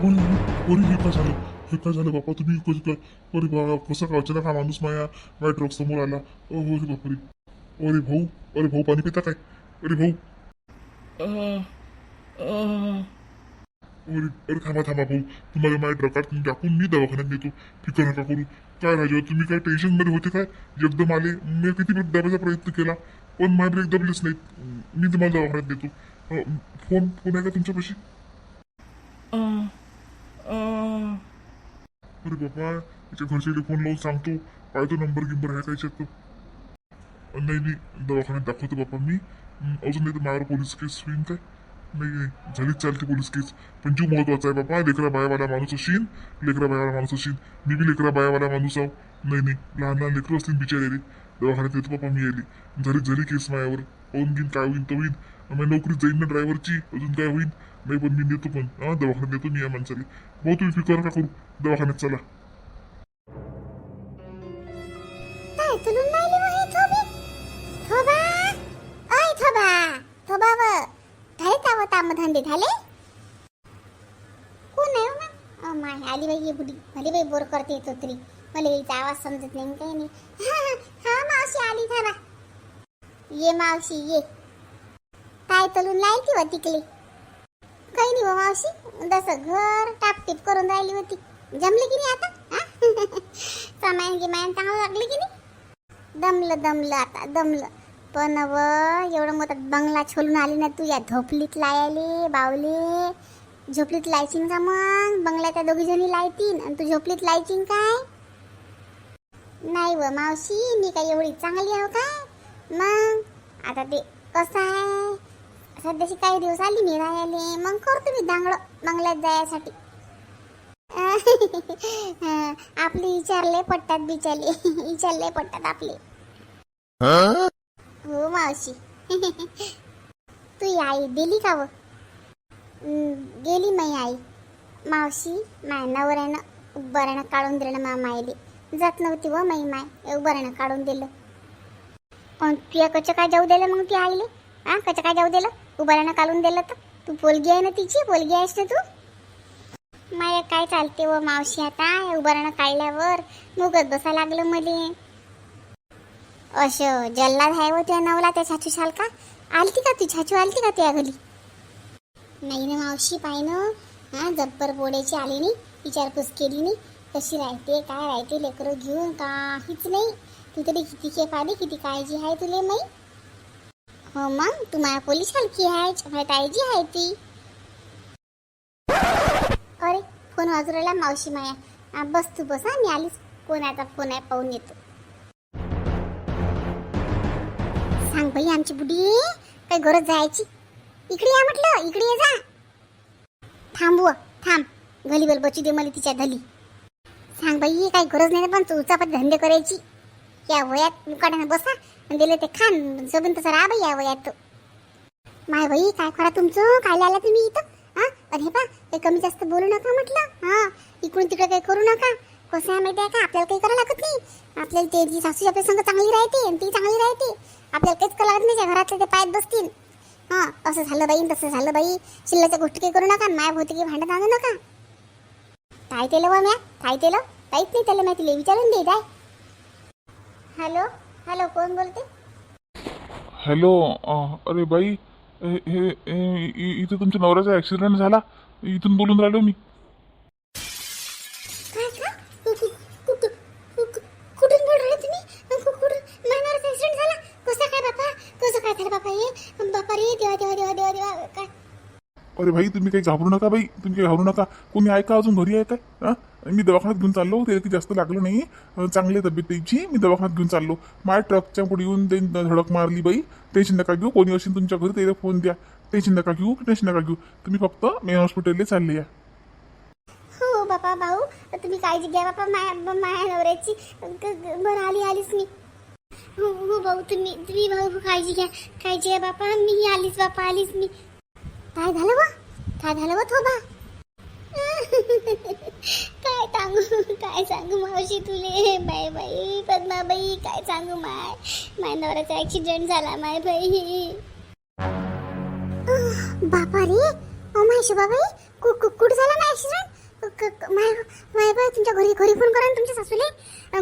कोण कोणी हे का झालं? हे का झालं बापा? तुम्ही कसं काय? अरे बा कसं काय अचानक हा माणूस माया. माझ्या ट्रक समोर आला. अ, अरे बापरे. अरे भाऊ अरे भाऊ पाणी पिता काय? अरे भाऊ. अरे अरे थांबा थांबा भाऊ. तुम्हाला माझ्या ट्रकात टाकून मी दवाखान्यात नेतो. फिकर नका करू. काय राजा तुम्ही काय टेन्शनमध्ये होते काय? एकदम आले. मी किती दाबायचा प्रयत्न केला. पण माझे ब्रेक दबलेच नाहीत. मी तुम्हाला दवाखान्यात नेतो. फोन फोन आहे का तुमच्यापाशी? अरे बाबा याच्या घरचे फोन लावून सांगतो. काय तो नंबर गिंबर आहे काय नाही नाही दवाखान्यात दाखवतो बापा मी. अजून नाही तर माझ्यावर पोलीस केस होईन काय? नाही नाही झालीच चालते पोलीस केस. पण जीव महत्त्वाचा आहे बापा लेकरा बायावाला माणूस असेल लेकरा बायावाला माणूस असेल मी बी लेकरा बायावाला माणूस आहो. नाही नाही लहान लहान लेकरं असतील बिचारे रे. दवाखान्यात येतो बापा मी आली झाली झाली केस मायावर. पाहून घेईन काय होईन तो होईन. मग नोकरी जाईन ना ड्रायव्हरची अजून काय होईन? नाही पण मी नेतो पण. हा दवाखान्यात नेतो मी या माणसाला. भाऊ तुम्ही फिकर का करू. दवाखान्यात चला. काय तुलून राहिली मग हे थोबी? थोबा थोबा. थोबा व. झाले ताम धंदे झाले? कोण आहे हो मग? अ, माय आली बाई ये बुडी. भली बाई बोर करते येतो तरी. मला याचा आवाज समजत नाही काही नाही. हा हा, हा मावशी आली थांबा. ये मावशी ये. काय तलून लायती व तिकली काही नाही व मावशी. जसं घर टापटीप करून राहिली होती. जमले की नाही आता? हा? सामान गिमान चांगलं लागले की नाही? दमलं दमलं आता दमलं. पण व एवढं मोठा बंगला छोलून आली ना तू या झोपलीत लायाले बावले. झोपलीत लायचिंग का मग? बंगल्याच्या दोघी जणी लायतीन. आणि तू झोपलीत लायचिंग काय? नाही व मावशी मी काय एवढी चांगली आहो काय? मग? आता ते कसं आहे? सध्याशी काही दिवस आली मी राहायले मग करतो मी दांगड बंगल्यात जायसाठी. आपले विचारले पट्टात बिचारले विचारले पट्टात आपले. हो मावशी. तू आई दिली का व? गेली माई आई. मावशी माय नवऱ्यानं उभाऱ्यानं काढून दिलं मा मायले जात नव्हती व माई माय. उभाऱ्यानं काढून दिलं. पण तुया कच काय जाऊ दिलं मग ती आईले? हा कच काय जाऊ दिलं? उभाऱ्यानं काढून दिलं तर? तू पोलगी आहे ना तिची? पोलगी आहेस ना तू? माया काय चालते व मावशी आता? उभारणं काढल्यावर मुगत बसा लागलं मले. असं जल्लाद आहे व त्या नवला त्या छाचू शाल का आलती का ती? छाचू आलती का त्या घरी? नाही ना मावशी पाय ना. हा जब्बर बोड्याची आली नाही. विचारपूस केली नाही. कशी राहते काय राहते लेकरं घेऊन काहीच नाही. तू तरी किती खेप आली किती काळजी आहे तुले माई? हो मग तू माया पोलीस हलकी आहे मला ताईजी आहे ती. अरे फोन वाजवला मावशी माया. बस तू बस हा मी आलीच. कोणाचा फोन आहे पाहून येतो. सांग बाई आमची बुडी काय गरज जायची? इकडे या म्हटलं इकडे ये जा. थांबव थांब. गलीवर बचू दे मला तिच्या धली. सांग बाई काय गरज नाही पण तू पण धंदे करायची. या वयात मुकाट्यानं बसा आणि दिले ते खान. सोबत तसं राहा या वयात. तो माय बाई काय करा तुमचं? काय आला तुम्ही इथं? हा? अरे पा काही कमी जास्त बोलू नका म्हटलं. हा? इकडून तिकडे काही करू नका. कसं आहे माहिती आहे का? आपल्याला काही करावं लागत नाही. आपल्याला ते जी सासू आपल्या संग चांगली राहते आणि ती चांगली राहते. आपल्याला काहीच करावं लागत नाही घरातले ते पायात बसतील. हा? असं झालं बाई तसं झालं बाई. शिल्ल्याच्या गोष्टी काही करू नका माय भोवती काही भांडत आणू नका. काय केलं व म्या? काय केलं काहीच नाही त्याला माहिती. तिला विचारून दे काय हॅलो? हॅलो कोण बोलते? हॅलो अरे बाई हे हे- हे- इथे तुमच्या नवऱ्याचा ॲक्सिडेंट झाला. इथून बोलून राहिलो मी. काय का? कु- कु- कु- कु- कु- कु- कुठून बोल राहिले तुम्ही? कु- कुठून? मायनावरचा ऍक्सिडेंट झाला. कसा काय बापा? कसं काय झालं बापा हे? बापा रे देवा देवा देवा देवा देवा काय? अरे भाई तुम्ही काही घाबरू नका बाई. तुम्ही काही घाबरू नका. कोणी ऐका अजून घरी आहे काय? हां मी दवाखान्यात घेऊन चाललो. ते की जास्त लागलं नाही. चांगली तब्येत त्याची. मी दवाखान्यात घेऊन चाललो. माझ्या ट्रकच्या पुढे येऊन ते धडक मारली बाई. टेन्शन नका घेऊ. कोणी असेल तुमच्या घरी त्याला फोन द्या. टेन्शन नका घेऊ. टेन्शन नका घेऊ. तुम्ही फक्त मेन हॉस्पिटलला चालले या. हो बापा भाऊ. तुम्ही काळजी घ्या बापा. माया माया नवऱ्याची बरं आली आलीच मी. हो हो भाऊ तुम्ही तुम्ही भाऊ काळजी घ्या. काळजी घ्या बापा. मी आलीच बापा आलीच मी. काय झालं बा काय झालं व थोबा? काय सांगू? काय सांगू मावशी तुले? बाय बाई पद्माबाई काय सांगू माय? माय नवऱ्याचा ऍक्सिडेंट झाला माय बाई. बापा रे ओ माय शुभाबाई कु- कु- कुठं झाला ना ऍक्सिडेंट माय माय बाई तुमच्या घरी घरी फोन करा ना तुमच्या सासूले.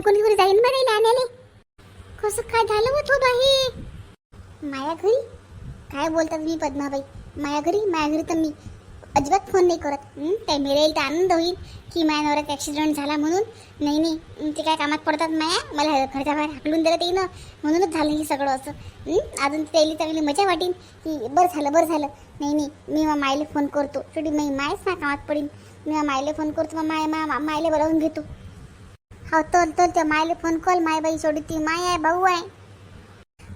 कोणी घरी जाईन बा नाही आणायले. कसं काय झालं होतं बाई? माया घरी? काय बोलता तुम्ही पद्माबाई? माया घरी? माया घरी तर मी. अजिबात फोन नाही करत. हं? मिळेल तर आनंद होईल की माझ्या नवऱ्यात ॲक्सिडेंट झाला म्हणून. नाही नाही. ते काय कामात पडतात माया? मला घरच्या बाहेर हाकलून दिलं ते ना म्हणूनच झालं हे सगळं असं. अजून त्याला चांगली मजा वाटेन की बरं झालं बरं झालं. नाही नाही. मी मग मायले फोन करतो. शेवटी मी मायच ना कामात पडीन. मी मग फोन करतो मग माय मा मा- बोलावून घेतो. हो तर तर त्या मायला फोन कॉल माय बाई. ती माय आहे भाऊ आहे.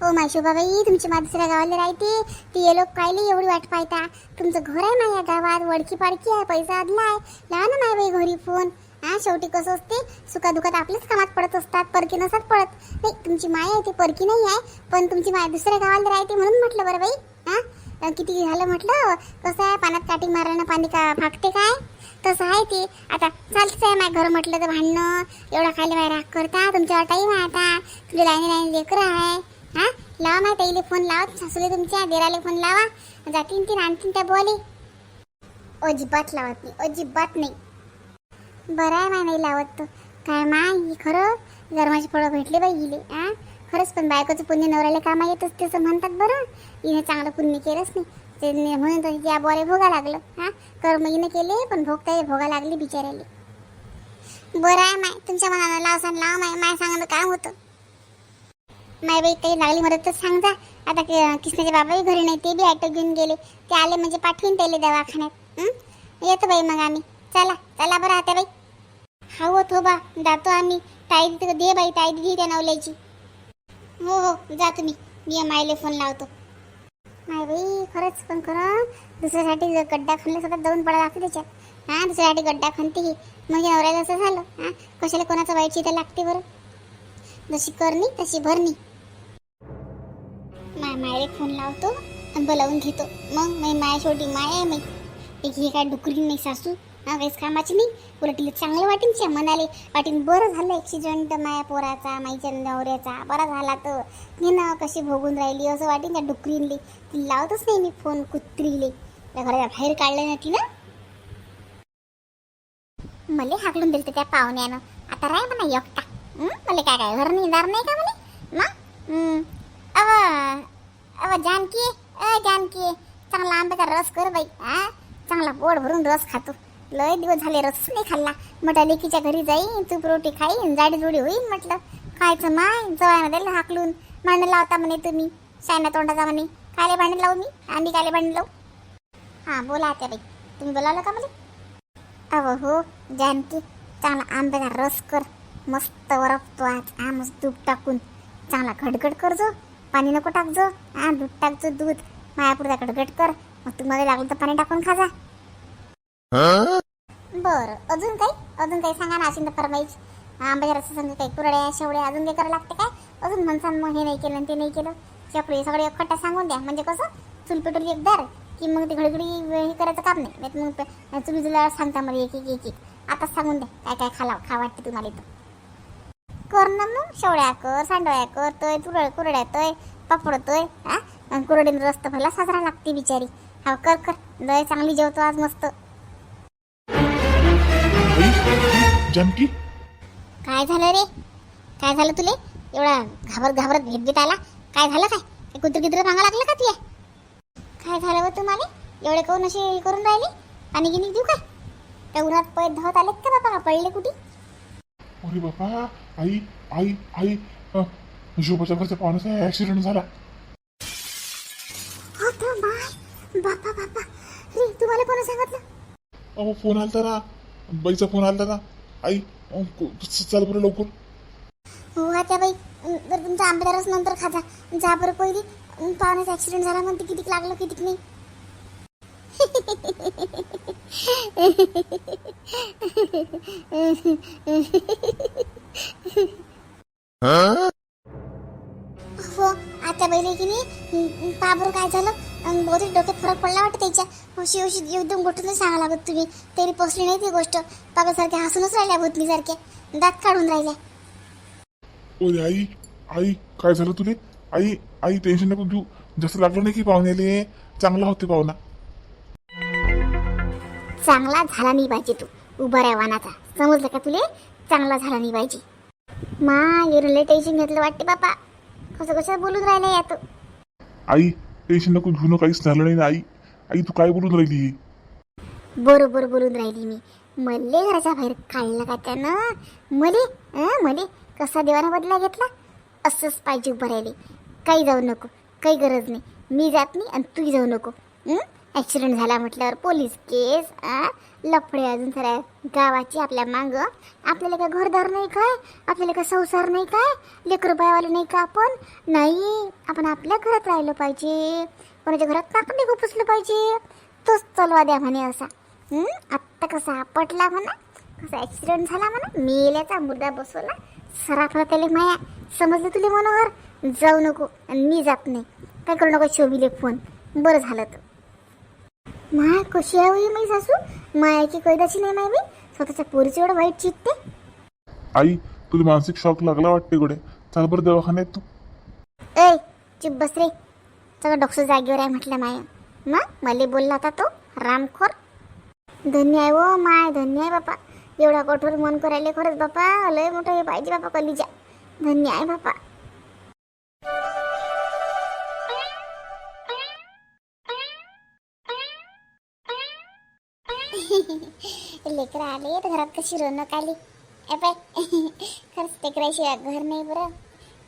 हो माय शोभाबाई तुमची मा दुसऱ्या गावाला राहते. ती ये लोक कायले एवढी वाट पाहता. तुमचं घर आहे माझ्या गावात वडकी पाडकी आहे पैसा आदला आहे. लावा ना माय बाई घरी फोन. हा शेवटी कसं असते सुखादुखात आपल्याच कामात पडत असतात परकी नसतात पडत. नाही तुमची माय आहे ती परकी नाही आहे पण तुमची माय दुसऱ्या गावाला राहते म्हणून म्हटलं बरं बाई. हा? किती झालं म्हटलं? कसं आहे पाण्यात काठी मारायला पाणी का फाकते काय? तसं आहे ते. आता चालतंच आहे माझ्या घर म्हटलं तर भांडणं एवढा खायला बाहेर राग करता तुमच्यावर टाईम आहे आता. तुझे लाईनी लाईन लेकरं आहे. हा? लावा माय ताईले फोन लावा सासूले तुमच्या देराले फोन लावा. जातीन तीन आणतीन त्या बोले. अजिबात लावत नाही अजिबात नाही. बरं आहे माय नाही लावत तो काय माय ही खरं? गरमाची फळं भेटले बाई गेले हा खरंच पण बायकोचं पुण्य नवऱ्याला कामा येतच तसं म्हणतात बरं. हिने चांगलं पुण्य केलंच नाही. ते म्हणून तर या बोरे भोगा लागलं हा कर्म हिने केले पण भोगता ये भोगा लागली बिचाऱ्याले. बरं आहे माय तुमच्या मनानं लावसान लाव माय माय सांगणं काम होतं. माय बाई काही लागली मदत तर सांग जा. आता कि- किसनाचे बाबाही घरी नाही ते बी ॲटो घेऊन गेले. ते आले म्हणजे पाठवून त्याले दवाखान्यात. येतो बाई मग आम्ही. चला चला बरं आता बाई. हा हो तो बा जातो आम्ही. ताई दे बाई ताई घे त्या नवल्याची. हो हो जा तुम्ही. मी मायले फोन लावतो. नाही बाई खरंच पण खरं दुसऱ्यासाठी गड्डा खणला स्वतः जाऊन पडा लागते त्याच्यात. हां दुसऱ्यासाठी गड्डा खणते ही. मग नवऱ्याला असं झालं हां? कशाला कोणाचं वाईट चिता लागते बरं? जशी करणी तशी भरणी. मायले फोन लावतो आणि बोलावून घेतो. मग मी माया शेवटी माय आहे मी एक हे काय डुकरी नाही सासू. हा काहीच कामाची नाही. उलट तिला चांगलं वाटेन च्या मनाले. वाटेन बरं झालं ॲक्सिडेंट माया पोराचा माईच्या नवऱ्याचा. बरा झाला तर. मी ना कशी भोगून राहिली असं वाटेन त्या डुकरीनले ती लावतच नाही मी फोन कुत्रीले. त्या घराच्या बाहेर काढलं ना तिनं. मला हाकडून दिलं त्या पाहुण्यानं. आता राय म्हणा एकटा. हं? मला काय काय घर निदार नाही का मला? मग? अव अव जानकी अ जानकी चांगला आंब्याचा रस कर बाई हा? चांगला पोट भरून रस खातो लय दिवस झाले रस नाही खाल्ला. म्हटलं लेकीच्या घरी जाईन तूप रोटी खाईन जाडी जोडी होईन म्हटलं. खायचं माय जवळ दिलं हाकलून. भांडण लावता म्हणे तुम्ही शायना तोंडाचा म्हणे. काले भांडण लावू मी? आम्ही कायले भांडण लावू? हां बोला आता बाई. तुम्ही बोलावलं का मला अव हो जानकी चांगला आंब्याचा रस कर. मस्त वरपतो आज. आमच मस्त दूध टाकून. चांगला घटघट कर जो. पाणी नको टाकजो हा दूध टाकजो दूध. मायापुरता घटघट कर. मग तुम्हाला लागलं तर पाणी टाकून खा जा. बरं अजून काही? अजून काही सांगा ना असेल तर फरमाईच आंब्याच्या रसासंग काही कुरड्या शेवड्या अजून काही करावं लागते काय? अजून म्हणसान मग हे नाही केलं आणि ते नाही केलं. चपडे सगळे एकखट्टा सांगून द्या. म्हणजे कसं? चूल एकदार की मग ते घडघडी हे करायचं काम नाही. मग तुम्ही तुला सांगता मला एक एक एक एक. आताच सांगून द्या. काय काय खाला खा वाटते तुम्हाला इथं. कर ना मग. शेवड्या कर सांडव्या कर तय तुरळ कुरड्या तय पापड तय हा? कुरडीन रस्त भला साजरा लागते बिचारी. हा कर कर. लय चांगली जेवतो आज मस्त. जानकी? काय झालं रे? काय झालं तुले? एवढा घाबरत घाबरत भेट भेट आला? काय झालं काय? कुत्र कित्र मागा लागलं का तुया काय झालं हो तुम्हाला? एवढे काऊन असे करून राहिले? पाणी गिनी देऊ काय त्या उन्हात पै धावत आलेत का बाबा पडले कुठे? अरे बाबा आई आई आई. शोभाच्या घरच्या पाहुण्याचा ऍक्सिडेंट झाला. हो बापा बापा. रे तुम्हाला कोण सांगितलं? अहो फोन आलता ना. बाईचा फोन आलता ना. आई अं, को- चल बरं लवकर. हो आता बाई. अं, बरं तुमचा आंब्याचा रस नंतर खाजा जा. बरं पहिली. अं, पाहुण्याचा ऍक्सिडेंट झाला म्हणते कितीक लागलं कितीक नाही. हो आता बैल की नाही पाबर काय झालं? बहुतेक डोक्यात फरक पडला वाटतं त्याच्या. अशी अशी एकदम गोष्ट सांगा लागत तुम्ही. तरी पोचली नाही ती गोष्ट. बाबासारख्या हसूनच राहिल्या भूतनीसारख्या. दात काढून राहिल्या. ओरे आई आई काय झालं तुले? आई आई टेन्शन नको घेऊ. जास्त लागलं नाही की पाहुण्याले? चांगला होते पाहुणा. चांगला झाला नाही पाहिजे तू. उभा राहा वानाचा. समजलं का तुले? चांगला झाला नाही पाहिजे. मा लय टेन्शन घेतलं वाटते बापा. कसं कसं बोलून राहिलं या तू आई टेन्शन नको घेऊ काहीच झालं नाही ना आई. आई तू काय बोलून राहिली? बरोबर बोलून राहिली मी. मले घराच्या बाहेर काढलं का त्यानं? मले अं, मले कसा देवाना बदला घेतला? असंच पाहिजे उभं राहिले. काही जाऊ नको काही गरज नाही. मी जात नाही आणि तूही जाऊ नको ॲक्सिडेंट झाला म्हटल्यावर पोलीस केस आ, लफडे अजून सऱ्या गावाची आपल्या मांग. आपल्याला काय घरदार नाही काय? आपल्याला काय संसार नाही काय? लेकरं बायवाले नाही का आपण? नाही आपण आपल्या घरात राहिलं पाहिजे. कोणाच्या घरात नाकडी पुसलं पाहिजे. तोच चलवा द्या म्हणे असा. आत्ता कसा पटला म्हणा. कसा ॲक्सिडेंट झाला म्हणा. मेल्याचा मुद्दा बसवला. सराफला त्याला माया. समजलं तुले मनोहर? जाऊ नको. मी जात नाही. काय करू नको शोभिले फोन. बरं झालं तर. माय कशी आहे होई माझी सासू मायाची कैदाची नाही माय मी स्वतःच्या पोरीची एवढं वाईट चित्ते आई तुला मानसिक शॉक लागला वाटते गडे चाल बरं दवाखान्यात तू ऐ चुप बस रे सगळं डॉक्टर जागेवर आहे म्हटलं माय मग मला बोलला होता तो रामखोर धन्य आहे वो माय धन्य आहे बापा एवढा कठोर मन करायला खरंच बापा लय मोठं हे पाहिजे बापा कलिजा धन्य आहे बापा लेकर आले तर घरात कशी रोनक आली? पाय खरंच लेकराशिवाय घर नाही बरं.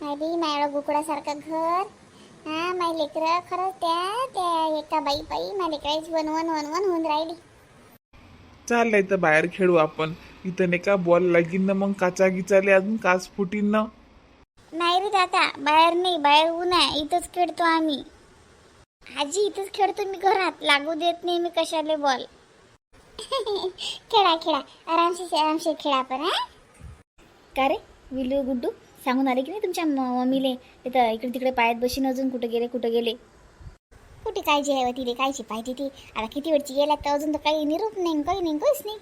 माय बी माझ्या गुकडासारखं घर. हा माय लेकरं खरंच त्या त्या एका बाई बाई माझ्या लेकराची वनवन वनवन होऊन राहिली. चाललंय तर बाहेर खेळू आपण. इथं नाही का बॉल लागीन ना मग काचा गिचाले अजून काच फुटीन ना. नाही रे दादा बाहेर नाही बाहेर ऊन आहे इथंच खेळतो आम्ही. आजी इथंच खेळतो मी घरात. लागू देत नाही मी कशाले बॉल खेळा खेळा. आरामशीर आरामशीर खेळा आपण हा? का रे? विलू गुड्डू सांगून आले की नाही तुमच्या म- मम्मीले? तिथं इकडे तिकडे पायात बशीन अजून कुठं गेले कुठं गेले? कुठे काळजी आहे तिथे कायची पाहिजे ती. आता किती वेळची गेल्या तर अजून तर काही निरोप नाही काही नाही काहीच नाही.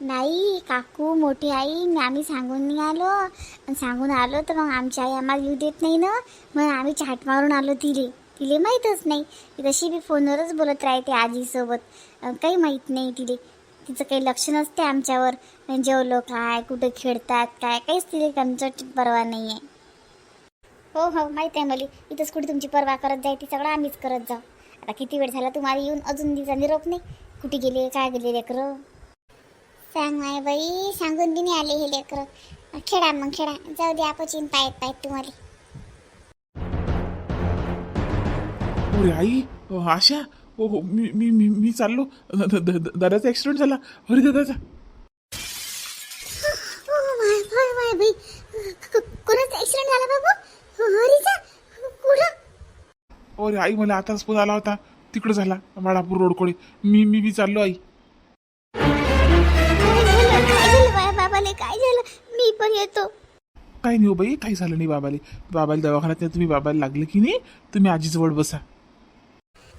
नाही काकू मोठी आई आम्ही सांगून नाही आलो. सांगून आलो तर मग आमची आई आम्हाला येऊ देत नाही ना. मग आम्ही चाट मारून आलो तिले. तिले माहीतच नाही. ती तशी बी फोनवरच बोलत राहते आजीसोबत. काही माहीत नाही तिले. तिचं काही लक्ष नसते आमच्यावर. म्हणजे जेवलो काय कुठं खेळतात काय काहीच तिले आमचं परवा नाही आहे हो हो माहीत आहे मला. इथंच कुठे तुमची परवा करत जाय ती सगळं आम्हीच करत जाऊ. आता किती वेळ झाला तुम्हाला येऊन अजून तिचा निरोप नाही? कुठे गेले काय गेले लेकरं? सांग माय बाई सांगून बी नाही आले हे लेकरं. खेळा मग खेळा. जाऊ दे आपण पायत पायत तुम्हाला. अरे आई आशा हो हो मी मी मी मी चाललो. द- द- द- दादाचा ऍक्सिडेंट झाला. अरे दादाचा ओ माय माय माय बाई. कोणाचा ऍक्सिडेंट झाला बाबू? हरीचा? कुठं? अरे आई मला आताच फोन आला होता. तिकडं झाला वाडापूर रोडकडे मी मी बी चाललो आई. काय झालं? काय झालं बाया बाबाले? काय झालं? मी पण येतो. काही नाही हो बाई काही झालं नाही बाबाले. बाबाला दवाखान्यात नाही तुम्ही बाबाला लागलं की नाही तुम्ही आजीजवळ बसा.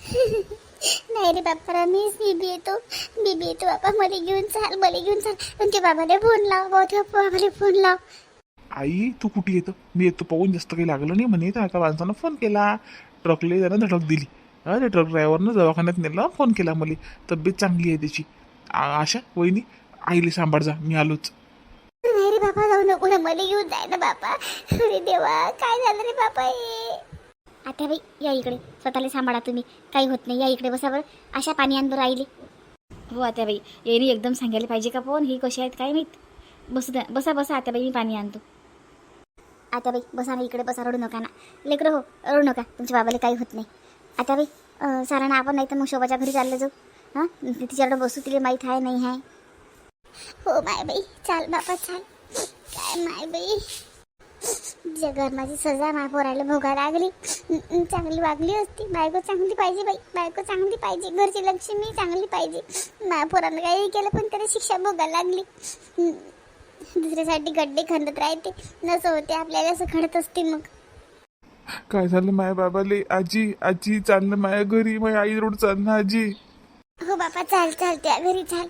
नाही रे बाप्पा रमेश मी बी येतो मी बी येतो बाबा मला घेऊन चाल मला घेऊन चाल. तुमच्या बाबाला फोन लाव. मोठ्या बाबाला फोन लाव. आई तू कुठे येतो? मी येतो पाहून. जास्त काही लागलं नाही म्हणे. तर एका माणसानं फोन केला. ट्रकले त्यानं धडक दिली. त्या ट्रक ड्रायव्हरनं दवाखान्यात नेलं. फोन केला मला. तब्येत चांगली आहे त्याची. आशा वहिनी आईले सांभाळ जा. मी आलोच. नाही रे बाबा जाऊ नको ना. मला घेऊन जाय ना बाबा अरे देवा काय झालं रे बाबा हे आता बाई. या इकडे. स्वतःला सांभाळा तुम्ही. काही होत नाही. या इकडे बसा बरं. अशा पाणी आण बरं राहिली. हो आता बाई येणे एकदम सांगायला पाहिजे का फोन ही कशी आहेत काय माहीत? बसू द्या. बसा बसा आता बाई मी पाणी आणतो. आता बाई बसा ना इकडे. बसा. रडू नका ना. लेकरं हो रडू नका. तुमच्या बाबाला काही होत नाही. आता बाई अं, सारा ना आपण नाही तर मग शोभाच्या घरी चाललं जाऊ. हां? तिच्याकडे बसू तिला माहीत आहे नाही आहे. हो माय बाई. चाल बापा चाल. काय माय बाई? जगात माझी सजा माय पोरायला भोगा लागली. चांगली वागली असती. बायको चांगली पाहिजे बाई. बायको चांगली पाहिजे. घरची लक्ष्मी चांगली पाहिजे. माय पोराला काही केलं पण त्याला शिक्षा भोगा लागली. दुसऱ्यासाठी गड्डे खंदत राहते. नसं होते आपल्याला असं खडत असते मग. काय झालं माया बाबाले? आजी आजी चाललं माया घरी. माझ्या आई रोड चालणं आजी. हो बापा चाल चाल. त्या घरी चाल.